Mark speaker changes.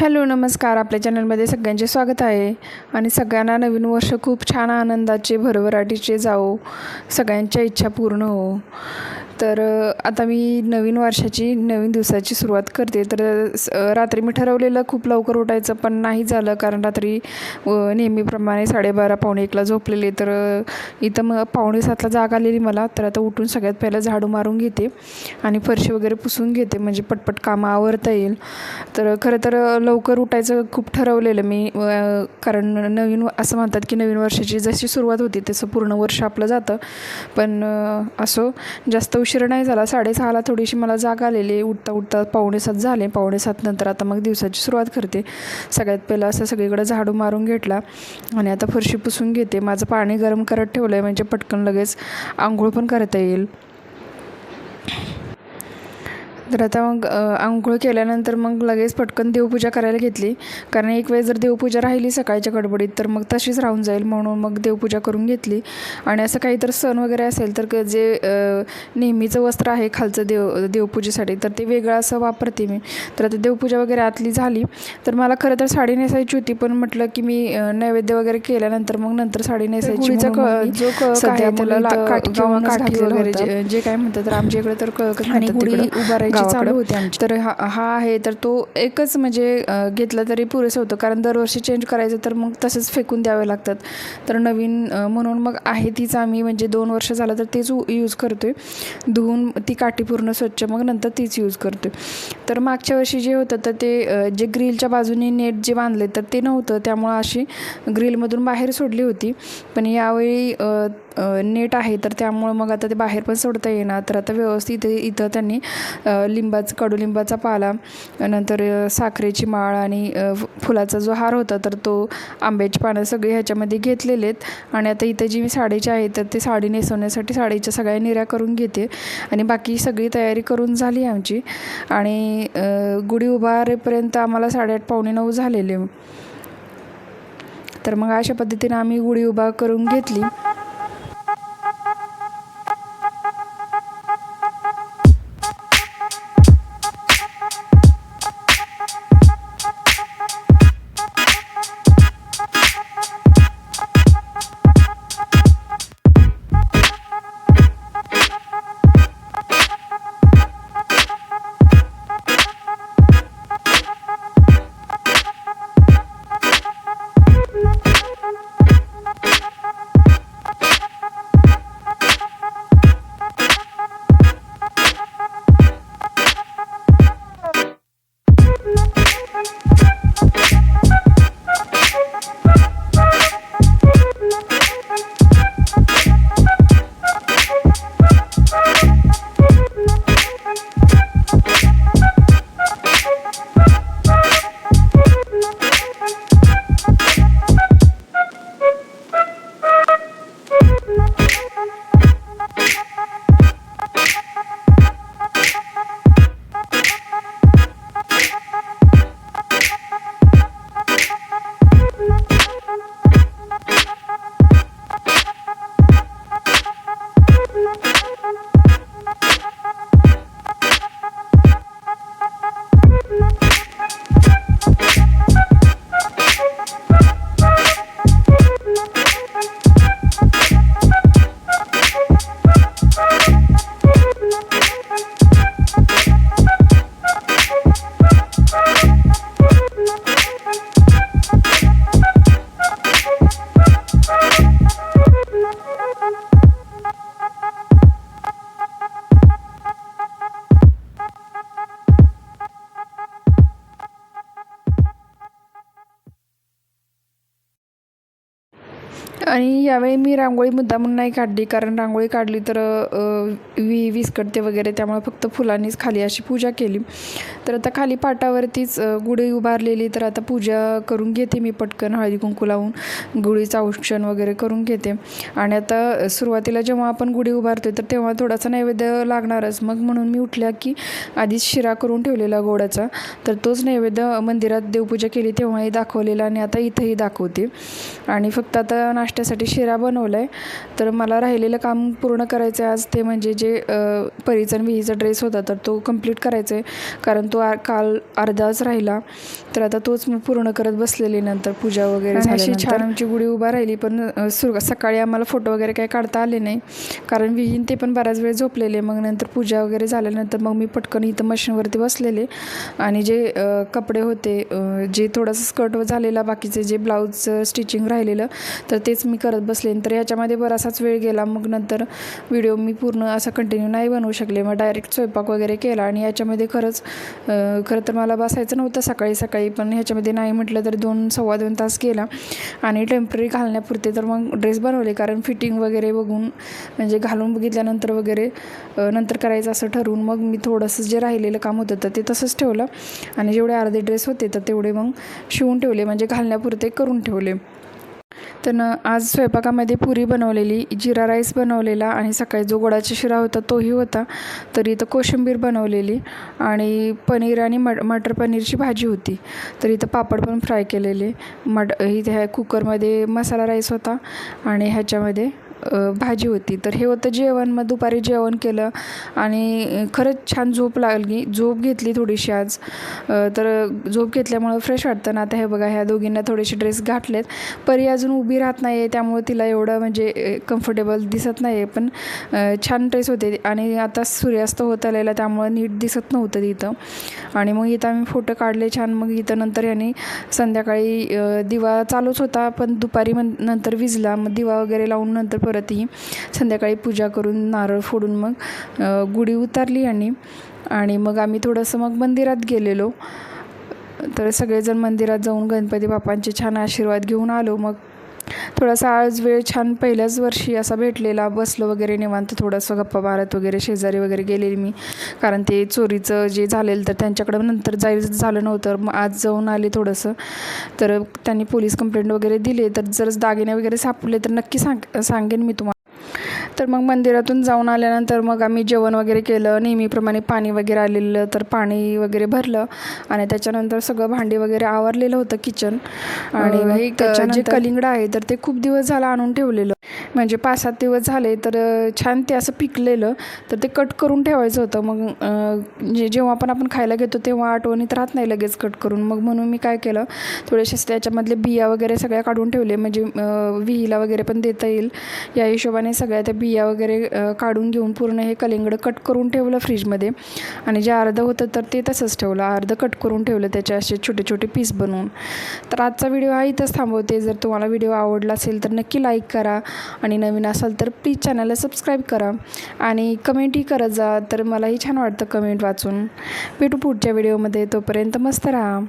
Speaker 1: Hello नमस्कार. आपल्या चॅनलमध्ये सगळ्यांचे स्वागत आहे. आणि सगळ्यांना नवीन वर्ष खूप छान आनंदाचे भरभराटीचे जाओ सगळ्यांच्या इच्छा पूर्ण हो. तर आता मी नवीन वर्षाची नवीन दिवसाची सुरुवात करते. तर स- रात्री मी ठरवलेलं खूप लवकर उठायचं पण नाही झालं. कारण रात्री नेहमीप्रमाणे साडेबारा पावणे एकला झोपलेले तर इथं मग पावणे सातला जाग आलेली मला. तर आता उठून सगळ्यात पहिलं झाडू मारून घेते आणि फरशी वगैरे पुसून घेते. म्हणजे पटपट कामं आवरता येईल. तर खरं तर लवकर उठायचं खूप ठरवलेलं मी. कारण नवीन असं म्हणतात की नवीन वर्षाची जशी सुरुवात होती तसं पूर्ण वर्ष आपलं जातं. पण असो जास्त उशीर नाही झाला साडेसहाला थोडीशी मला जाग आलेली उठता उठता पावणेसात झाले पावणेसात नंतर आता मग दिवसाची सुरुवात करते. सगळ्यात पहिलं असं सगळीकडे झाडू मारून घेतला आणि आता फरशी पुसून घेते. माझं पाणी गरम करत ठेवलं आहे म्हणजे पटकन लगेच आंघोळ पण करता येईल. तर आता मग आंघोळ केल्यानंतर मग लगेच पटकन देवपूजा करायला घेतली. कारण एक वेळ जर देवपूजा राहिली सकाळच्या गडबडीत तर मग तशीच राहून जाईल म्हणून मग देवपूजा करून घेतली. आणि असं काही तर सण वगैरे असेल तर क- जे नेहमीचं वस्त्र आहे खालचं देव देवपूजेसाठी तर ते वेगळं असं वापरते मी. तर आता देवपूजा वगैरे आतली झाली. तर मला खरं तर साडी नेसायची होती पण म्हटलं की मी नैवेद्य वगैरे केल्यानंतर मग नंतर साडी नेसायची जो सध्या काय त्याला काठी वगैरे. जे काय म्हणतात तर आमच्या इकडे तर उभारायची
Speaker 2: गावाकडं.
Speaker 1: तर हा हा आहे. तर तो एकच म्हणजे घेतला तरी पुरेसं होतं. कारण दरवर्षी चेंज करायचं तर मग तसंच फेकून द्यावे लागतात. तर नवीन म्हणून मग आहे तीच आम्ही. म्हणजे दोन वर्ष झालं तर तेच यूज करतोय. धुवून ती काठी पूर्ण स्वच्छ. मग नंतर तीच यूज करतोय. तर मागच्या वर्षी जे होतं तर ते जे ग्रिलच्या बाजूने नेट जे बांधले तर ते नव्हतं. त्यामुळं अशी ग्रिलमधून बाहेर सोडली होती. पण यावेळी नेट आहे तर त्यामुळं मग आता ते बाहेर पण सोडता येणार. तर आता व्यवस्थित इथं त्यांनी अ, लिंबाचं कडुलिंबाचा पाला नंतर साखरेची माळ आणि फुलाचा जो हार होता तर तो आंब्याची पानं सगळी ह्याच्यामध्ये घेतलेले आहेत आणि आता इथं जी मी साडीची आहे तर ते साडी नेसवण्यासाठी साडीच्या सगळ्या निऱ्या करून घेते. आणि बाकी सगळी तयारी करून झाली आमची. आणि गुढी उभारेपर्यंत आम्हाला साडेआठ पावणे नऊ झालेले. तर मग अशा पद्धतीने आम्ही गुढी उभा करून घेतली. आणि यावेळी मी रांगोळी मुद्दामून नाही काढली. कारण रांगोळी काढली तर वी विस्कटते वगैरे. त्यामुळे फक्त फुलांनीच खाली अशी पूजा केली. तर आता खाली पाटावरतीच गुढी उभारलेली. तर आता पूजा करून घेते मी पटकन. हळदी कुंकू लावून गुढीचं औक्षण वगैरे करून घेते. आणि आता सुरुवातीला जेव्हा आपण गुढी उभारतोय तर तेव्हा थोडासा नैवेद्य लागणारच. मग म्हणून मी उठल्या की आधीच शिरा करून ठेवलेला गोडाचा. तर तोच नैवेद्य मंदिरात देवपूजा केली तेव्हाही दाखवलेला आणि आता इथंही दाखवते. आणि फक्त आता नाश्त्या नाश्त्यासाठी शिरा बनवला आहे तर मला राहिलेलं काम पूर्ण करायचं आहे आज ते म्हणजे जे परीचा आणि विहीचा ड्रेस होता तर तो कंप्लीट करायचा आहे कारण तो आ काल अर्धाच राहिला. तर आता तोच मी पूर्ण करत बसलेले नंतर पूजा वगैरे
Speaker 2: अशी.
Speaker 1: छान आमची गुढी उभा राहिली पण सुर सकाळी आम्हाला फोटो वगैरे काही काढता आले नाही. कारण विहीन ते पण बऱ्याच वेळ झोपलेले. मग नंतर पूजा वगैरे झाल्यानंतर मग मी पटकन इथं मशीनवरती बसलेले. आणि जे कपडे होते जे थोडंसं स्कर्ट झालेला बाकीचे जे ब्लाऊज स्टिचिंग राहिलेलं तर तेच मी करत बसले तर याच्यामध्ये बरासाच वेळ गेला. मग नंतर व्हिडिओ मी पूर्ण असा कंटिन्यू नाही बनवू शकले. मग डायरेक्ट स्वयंपाक वगैरे केला आणि याच्यामध्ये खरंच खरं तर मला बसायचं नव्हतं सकाळी सकाळी पण ह्याच्यामध्ये नाही म्हटलं तर दोन सव्वा दोन तास गेला. आणि टेंपररी घालण्यापुरते तर मग ड्रेस बनवले. कारण फिटिंग वगैरे बघून म्हणजे घालून बघितल्यानंतर वगैरे नंतर करायचं असं ठरवून मग मी थोडंसं जे राहिलेलं काम होतं तर ते तसंच ठेवलं. आणि जेवढे अर्धे ड्रेस होते तर तेवढे मग शिवून ठेवले. म्हणजे घालण्यापुरते करून ठेवले. तर न आज स्वयंपाकामध्ये पुरी बनवलेली जिरा राईस बनवलेला आणि सकाळी जो गोडाचा शिरा होता तोही होता. तर इथं कोशिंबीर बनवलेली आणि पनीर आणि मट मटर पनीरची भाजी होती. तर इथं पापड पण फ्राय केलेले. मट इथे ह्या कुकरमध्ये मसाला राईस होता आणि ह्याच्यामध्ये भाजी होती. तर हे होतं जेवण मग दुपारी जेवण केलं आणि खरंच छान झोप लागली. झोप घेतली थोडीशी आज. तर झोप घेतल्यामुळं फ्रेश वाटतं. ना आता हे बघा ह्या दोघींना थोडेसे ड्रेस घातलेत. परी अजून उभी राहत नाही आहे त्यामुळे तिला एवढं म्हणजे कम्फर्टेबल दिसत नाही आहे पण छान ड्रेस होते. आणि आता सूर्यास्त होत आलेला त्यामुळं नीट दिसत नव्हतं तिथं. आणि मग इथं आम्ही फोटो काढले छान. मग इथं नंतर यांनी संध्याकाळी दिवा चालूच होता. पण दुपारी मन नंतर विजला. मग दिवा वगैरे लावून नंतर परतही संध्याकाळी पूजा करून नारळ फोडून मग गुढी उतारली आणि आणि मग आम्ही थोडंसं मग मंदिरात गेलेलो. तर सगळेजण मंदिरात जाऊन गणपती बाप्पांचे छान आशीर्वाद घेऊन आलो. मग थोडासा आज वेळ छान पहिल्याच वर्षी असा भेटलेला. बसलो वगैरे निवांत थोडंसं गप्पा मारत वगैरे शेजारी वगैरे गेलेली मी. कारण ते चोरीचं जे झालेलं तर त्यांच्याकडं नंतर जाईल झालं नव्हतं. मग आज जाऊन आले थोडंसं. तर त्यांनी पोलीस कंप्लेंट वगैरे दिले. तर जर दागिने वगैरे सापडले तर नक्की सांग सांगेन मी तुम्हाला तर मग मंदिरातून जाऊन आल्यानंतर मग आम्ही जेवण वगैरे केलं. नेहमीप्रमाणे पाणी वगैरे आलेलं तर पाणी वगैरे भरलं. आणि त्याच्यानंतर सगळं भांडी वगैरे आवरलेलं होतं किचन आणि जे कलिंगड आहे तर ते खूप दिवस झालं आणून ठेवलेलं. म्हणजे पाच सात दिवस झाले तर छान ते असं पिकलेलं तर ते कट करून ठेवायचं होतं. मग जे जेव्हा पण आपण खायला घेतो तेव्हा आठवणीत राहत नाही लगेच कट करून. मग म्हणून मी काय केलं थोडेसे त्याच्यामधले बिया वगैरे सगळ्या काढून ठेवले. म्हणजे विहीला वगैरे पण देता येईल. या हिशोबाने सगळ्या त्या बिया वगैरे काढून घेऊन पूर्ण हे कलिंगड कट करून ठेवलं फ्रीजमध्ये. आणि जे अर्धं होतं तर ते तसंच ठेवलं. अर्धं कट करून ठेवलं त्याचे असे छोटे छोटे पीस बनवून. तर आजचा व्हिडिओ हा इथंच थांबवते. जर तुम्हाला व्हिडिओ आवडला असेल तर नक्की लाईक करा आणि नवीन असाल तर प्लीज चॅनलला सबस्क्राईब करा. आणि कमेंटही करत जा. तर मलाही छान वाटतं कमेंट वाचून. भेटू पुढच्या व्हिडिओमध्ये. तोपर्यंत मस्त राहा.